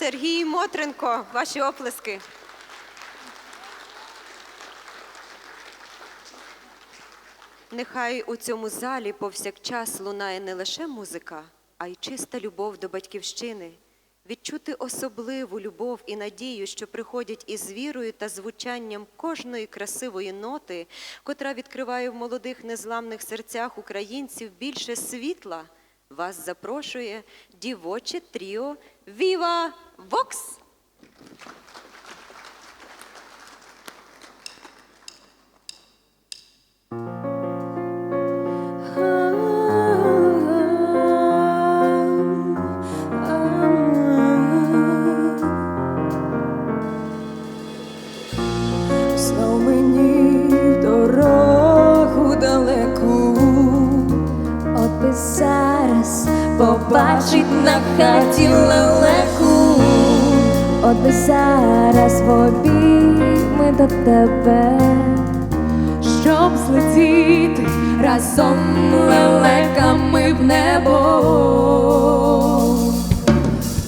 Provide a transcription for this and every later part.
Сергій Мотренко, ваші оплески. Нехай у цьому залі повсякчас лунає не лише музика, а й чиста любов до батьківщини. Відчути особливу любов і надію, що приходять із вірою та звучанням кожної красивої ноти, котра відкриває в молодих незламних серцях українців більше світла, вас запрошує дівоче тріо Віва Вокс! Побачить на хаті лелеку, от би зараз в обійми до тебе, щоб злетіти разом лелеками в небо.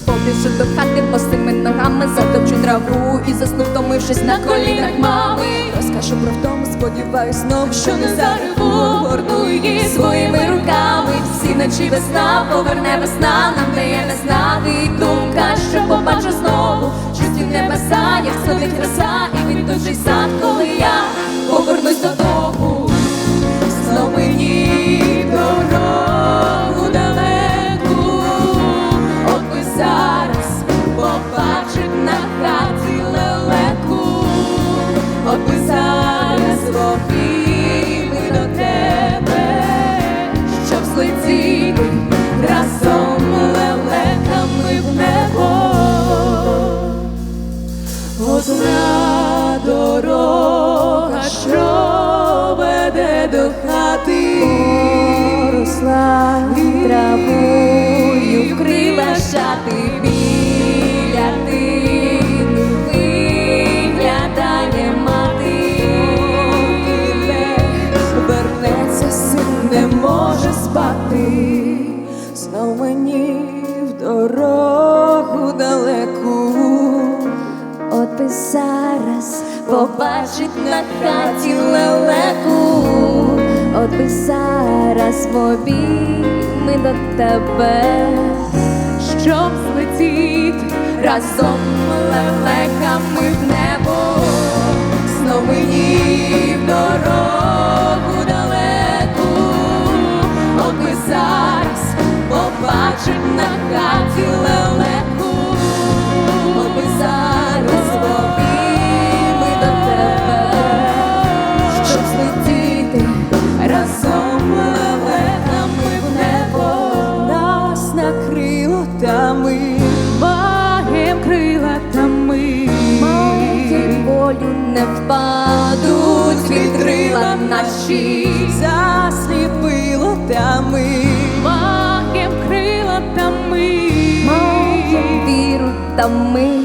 побіжу до хати босими ногами, заточу траву і засну, втомившись на колінах мами. Розкажу про втому, сподіваюсь, знов, що не зареву, Своїми руками чи весна поверне весна, нам дає не знати І думка, що побачу знову, чуті небеса, як сходить краса, і він же сад, коли Одна дорога, що веде до хати, Поросла травою, вкрила шати зараз побачить на хаті лелеку, от би зараз ми до тебе, щоб злетіти разом лелеками в небо, болю під крила наші, засліпило та ми. Маєм крила та ми. Моїм віру та ми